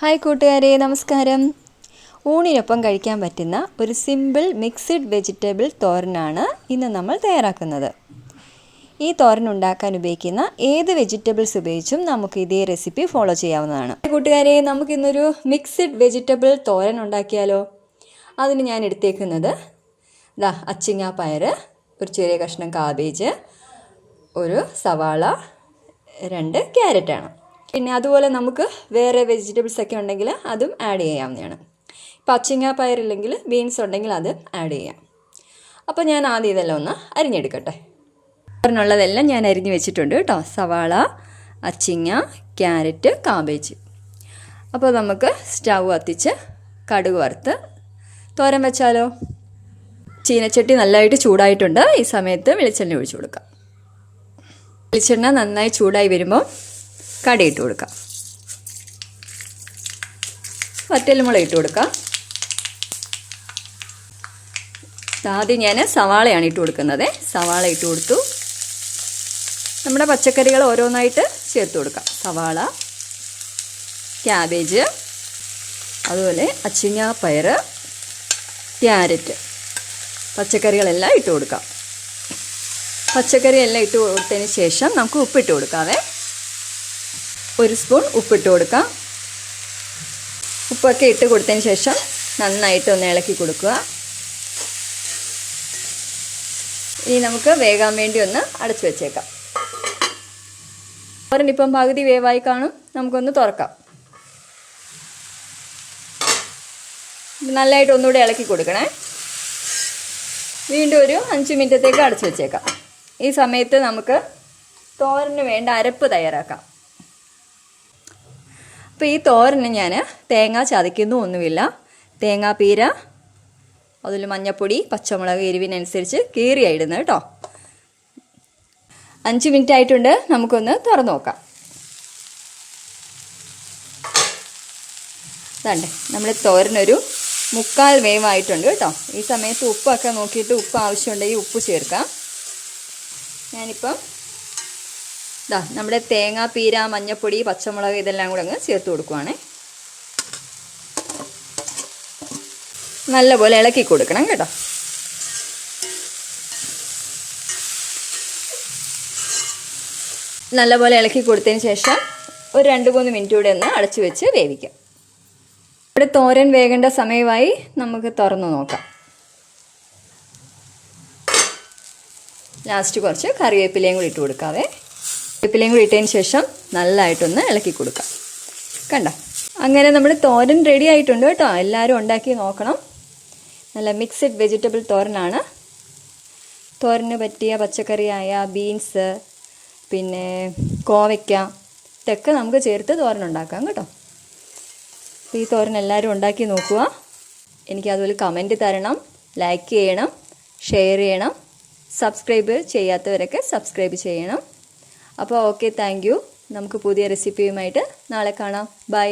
Hi കൂട്ടുകാരെ നമസ്കാരം. ഊണിനൊപ്പം കഴിക്കാൻ പറ്റുന്ന ഒരു സിമ്പിൾ മിക്സഡ് വെജിറ്റബിൾ തോരനാണ് ഇന്ന് നമ്മൾ തയ്യാറാക്കുന്നത്. ഈ തോരൻ ഉണ്ടാക്കാൻ ഉപയോഗിക്കുന്ന ഏത് വെജിറ്റബിൾസ് ഉപയോഗിച്ചും നമുക്ക് ഇതേ റെസിപ്പി ഫോളോ ചെയ്യാവുന്നതാണ്. കൂട്ടുകാരെ നമുക്കിന്നൊരു മിക്സഡ് വെജിറ്റബിൾ തോരൻ ഉണ്ടാക്കിയാലോ? അതിന് ഞാൻ എടുത്തേക്കുന്നത് ദാ അച്ചിങ്ങ പയർ ഒരു ചെറിയ കഷ്ണം കാബേജ് ഒരു സവാള രണ്ട് ക്യാരറ്റാണ് പിന്നെ അതുപോലെ നമുക്ക് വേറെ വെജിറ്റബിൾസ് ഒക്കെ ഉണ്ടെങ്കിൽ അതും ആഡ് ചെയ്യാവുന്നതാണ്. പച്ചിങ്ങ പയറില്ലെങ്കിൽ ബീൻസ് ഉണ്ടെങ്കിൽ അത് ആഡ് ചെയ്യാം. അപ്പോൾ ഞാൻ ആദ്യം ഇതെല്ലാം ഒന്ന് അരിഞ്ഞെടുക്കട്ടെ. പറഞ്ഞുള്ളതെല്ലാം ഞാൻ അരിഞ്ഞ് വെച്ചിട്ടുണ്ട് കേട്ടോ. സവാള അച്ചിങ്ങ ക്യാരറ്റ് കാബേജ് അപ്പോൾ നമുക്ക് സ്റ്റൗ കത്തിച്ച് കടുക് വറുത്ത് തോരൻ വെച്ചാലോ? ചീനച്ചട്ടി നല്ലതായിട്ട് ചൂടായിട്ടുണ്ട്. ഈ സമയത്ത് വെളിച്ചെണ്ണ ഒഴിച്ചു കൊടുക്കാം. വെളിച്ചെണ്ണ നന്നായി ചൂടായി വരുമ്പോൾ കടയിട്ട് കൊടുക്കാം. വറ്റൽമുളക് ഇട്ട് കൊടുക്കാം. ആദ്യം ഞാൻ സവാളയാണ് ഇട്ട് കൊടുക്കുന്നത്. സവാള ഇട്ട് കൊടുത്തു. നമ്മുടെ പച്ചക്കറികൾ ഓരോന്നായിട്ട് ചേർത്ത് കൊടുക്കാം. സവാള ക്യാബേജ് അതുപോലെ അച്ചിങ്ങ പയർ ക്യാരറ്റ്. പച്ചക്കറികളെല്ലാം ഇട്ട് കൊടുക്കാം. പച്ചക്കറിയെല്ലാം ഇട്ട് കൊടുത്തതിന് ശേഷം നമുക്ക് ഉപ്പിട്ട് കൊടുക്കാവേ. ഒരു സ്പൂൺ ഉപ്പിട്ട് കൊടുക്കാം. ഉപ്പൊക്കെ ഇട്ട് കൊടുത്തതിന് ശേഷം നന്നായിട്ട് ഒന്ന് ഇളക്കി കൊടുക്കുക. ഇനി നമുക്ക് വേകാൻ വേണ്ടി ഒന്ന് അടച്ചു വെച്ചേക്കാം. ഒരെണ്ണിപ്പം പകുതി വേവായി കാണും. നമുക്കൊന്ന് തുറക്കാം. നല്ലതായിട്ട് ഒന്നുകൂടെ ഇളക്കി കൊടുക്കണേ. വീണ്ടും ഒരു അഞ്ച് മിനിറ്റത്തേക്ക് അടച്ചു വെച്ചേക്കാം. ഈ സമയത്ത് നമുക്ക് തോരന് വേണ്ട അരപ്പ് തയ്യാറാക്കാം. അപ്പോൾ ഈ തോരന് ഞാൻ തേങ്ങ ചതയ്ക്കുന്നു ഒന്നുമില്ല. തേങ്ങാപ്പീര അതിൽ മഞ്ഞപ്പൊടി പച്ചമുളക് എരിവിനനുസരിച്ച് കീറിയായിടുന്നത് കേട്ടോ. അഞ്ച് മിനിറ്റ് ആയിട്ടുണ്ട് നമുക്കൊന്ന് തുറന്നു നോക്കാം. ഇതാണ്ടേ നമ്മൾ തോരനൊരു മുക്കാൽ വേവായിട്ടുണ്ട് കേട്ടോ. ഈ സമയത്ത് ഉപ്പൊക്കെ നോക്കിയിട്ട് ഉപ്പ് ആവശ്യമുണ്ടെങ്കിൽ ഉപ്പ് ചേർക്കാം. ഞാനിപ്പം ഇതാ നമ്മുടെ തേങ്ങ പീര മഞ്ഞപ്പൊടി പച്ചമുളക് ഇതെല്ലാം കൂടെ അങ്ങ് ചേർത്ത് കൊടുക്കുവാണേ. നല്ലപോലെ ഇളക്കി കൊടുക്കണം കേട്ടോ. നല്ലപോലെ ഇളക്കി കൊടുത്തതിന് ശേഷം ഒരു രണ്ട് മൂന്ന് മിനിറ്റ് കൂടെ ഒന്ന് അടച്ചു വെച്ച് വേവിക്കാം. ഇവിടെ തോരൻ വേകേണ്ട സമയമായി നമുക്ക് തുറന്നു നോക്കാം. ലാസ്റ്റ് കുറച്ച് കറിവേപ്പിലയും കൂടി ഇട്ട് കൊടുക്കാവേ. കറിവേപ്പിലയും കൂടി ഇട്ടതിന് ശേഷം നല്ലതായിട്ടൊന്ന് ഇളക്കി കൊടുക്കാം. കണ്ട? അങ്ങനെ നമ്മൾ തോരൻ റെഡി ആയിട്ടുണ്ട് കേട്ടോ. എല്ലാവരും ഉണ്ടാക്കി നോക്കണം. നല്ല മിക്സഡ് വെജിറ്റബിൾ തോരനാണ്. തോരന് പറ്റിയ പച്ചക്കറിയായ ബീൻസ് പിന്നെ കോവയ്ക്ക ഇതൊക്കെ നമുക്ക് ചേർത്ത് തോരൻ ഉണ്ടാക്കാം കേട്ടോ. ഈ തോരൻ എല്ലാവരും ഉണ്ടാക്കി നോക്കുക. എനിക്ക് അതുപോലെ കമന്റ് തരണം ലൈക്ക് ചെയ്യണം ഷെയർ ചെയ്യണം സബ്സ്ക്രൈബ് ചെയ്യാത്തവരൊക്കെ സബ്സ്ക്രൈബ് ചെയ്യണം. അപ്പോൾ ഓക്കെ താങ്ക് നമുക്ക് പുതിയ റെസിപ്പിയുമായിട്ട് നാളെ കാണാം. ബൈ